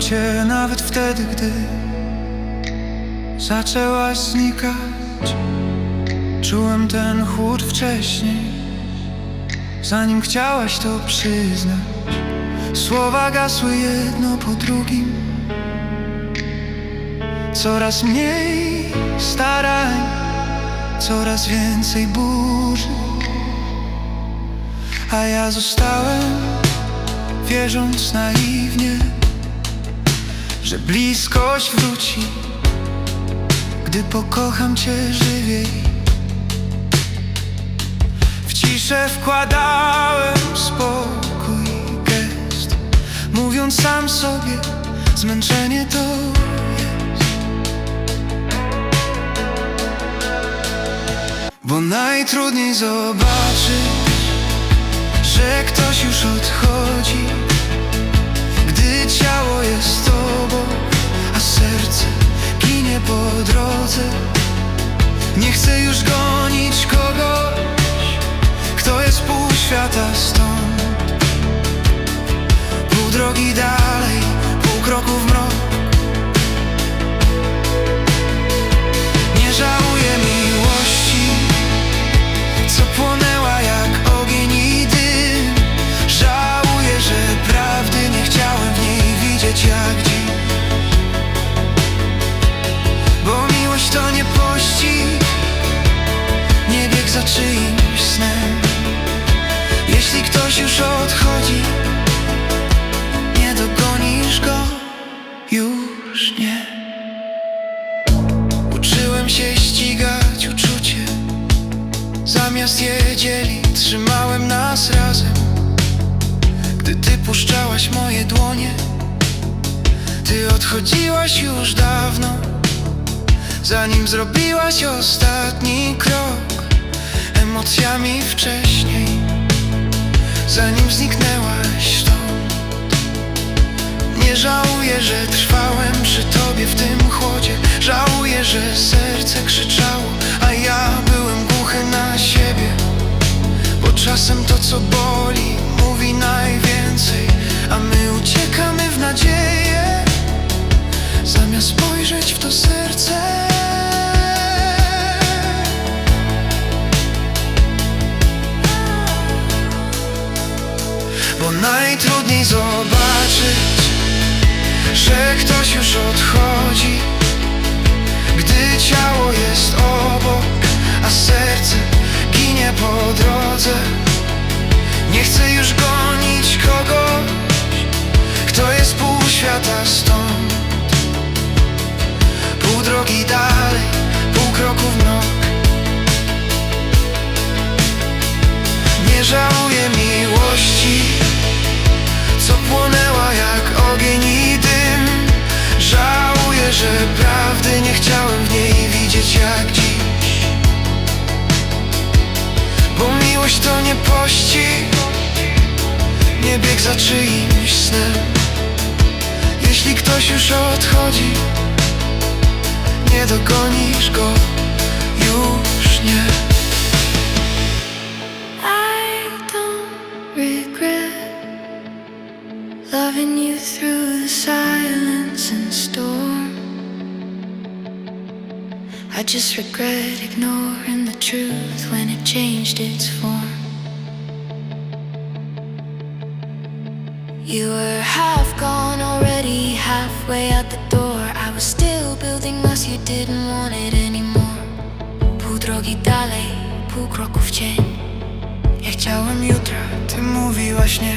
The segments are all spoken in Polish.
Cię nawet wtedy, gdy zaczęłaś znikać. Czułem ten chłód wcześniej, zanim chciałaś to przyznać. Słowa gasły jedno po drugim. Coraz mniej starań, coraz więcej burzy. A ja zostałem, wierząc naiwnie, że bliskość wróci, gdy pokocham cię żywiej. W ciszę wkładałem spokój gest, mówiąc sam sobie, zmęczenie to jest. Bo najtrudniej zobaczyć, że ktoś już odchodzi, ciało jest obok, a serce ginie po drodze. Nie chcę już gonić kogoś, kto jest pół świata stąd. Pół drogi dalej, je dzielić, trzymałem nas razem. Gdy ty puszczałaś moje dłonie, ty odchodziłaś już dawno. Zanim zrobiłaś ostatni krok Emocjami wcześniej Zanim zniknęłaś stąd Nie żałuję, że trwałem co boli mówi najwięcej A my uciekamy w nadzieję. Zamiast spojrzeć w to serce. Bo najtrudniej zobaczyć Że ktoś już odchodzi Gdy ciało jest obok A serce ginie po drodze świata stąd. Pół drogi dalej, pół kroku w mrok Nie żałuję miłości Co płonęła jak ogień i dym. Żałuję, że prawdy nie chciałem w niej widzieć jak dziś. Bo miłość to nie pościg Nie bieg za czyimś snem Jeśli ktoś już odchodzi nie dogonisz go już nie I don't regret loving you through the silence and storm. I just regret ignoring the truth when it changed its form. You were half gone halfway out the door. I was still building us, you didn't want it anymore. Pół drogi dalej, pół kroku w cień. Ja chciałem jutra, ty mówiłaś nie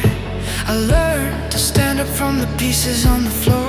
I learned to stand up from the pieces on the floor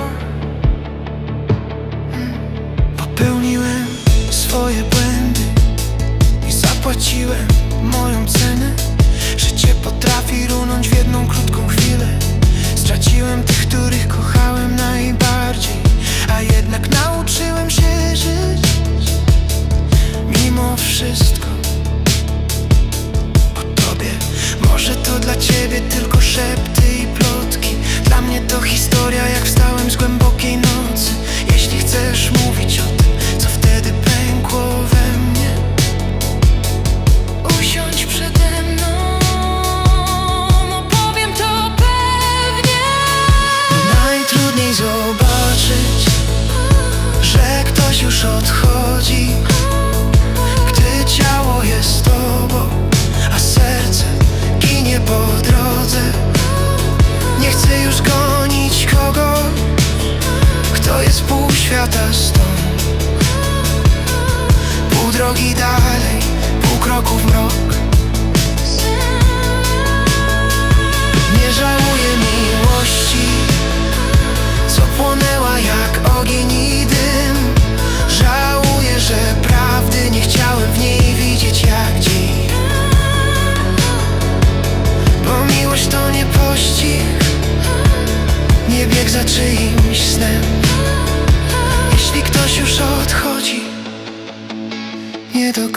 drogi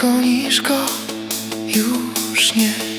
Nie dogonisz go? Już nie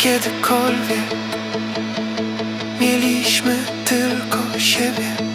kiedykolwiek Mieliśmy tylko siebie